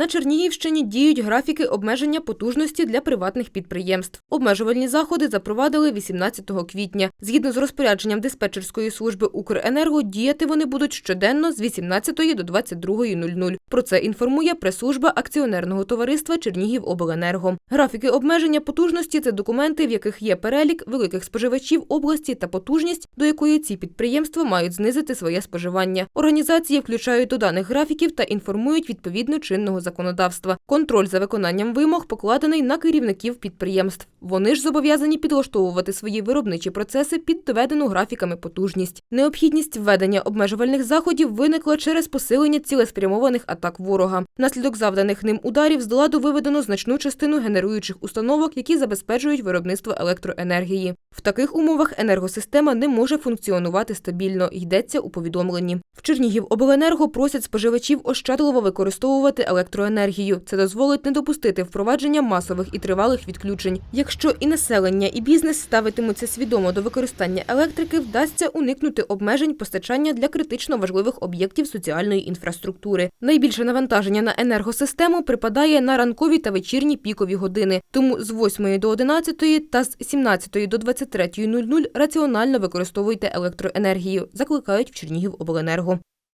На Чернігівщині діють графіки обмеження потужності для приватних підприємств. Обмежувальні заходи запровадили 18 квітня. Згідно з розпорядженням диспетчерської служби Укренерго, діяти вони будуть щоденно з 18 до 22.00. Про це інформує прес-служба акціонерного товариства Чернігівобленерго. Графіки обмеження потужності це документи, в яких є перелік великих споживачів області та потужність, до якої ці підприємства мають знизити своє споживання. Організації включають до даних графіків та інформують відповідно чинного законодавства. Контроль за виконанням вимог покладений на керівників підприємств. Вони ж зобов'язані підлаштовувати свої виробничі процеси під доведену графіками потужність. Необхідність введення обмежувальних заходів виникла через посилення цілеспрямованих атак ворога. Наслідок завданих ним ударів з ладу виведено значну частину генеруючих установок, які забезпечують виробництво електроенергії. В таких умовах енергосистема не може функціонувати стабільно, йдеться у повідомленні. В Чернігівобленерго просять споживачів ощадливо використовувати електроенергію. Це дозволить не допустити впровадження масових і тривалих відключень. Якщо і населення, і бізнес ставитимуться свідомо до використання електрики, вдасться уникнути обмежень постачання для критично важливих об'єктів соціальної інфраструктури. Найбільше навантаження на енергосистему припадає на ранкові та вечірні пікові години. Тому з 8 до 11 та з 17 до 23.00 раціонально використовуйте електроенергію, закликають в Чернігівобленерго.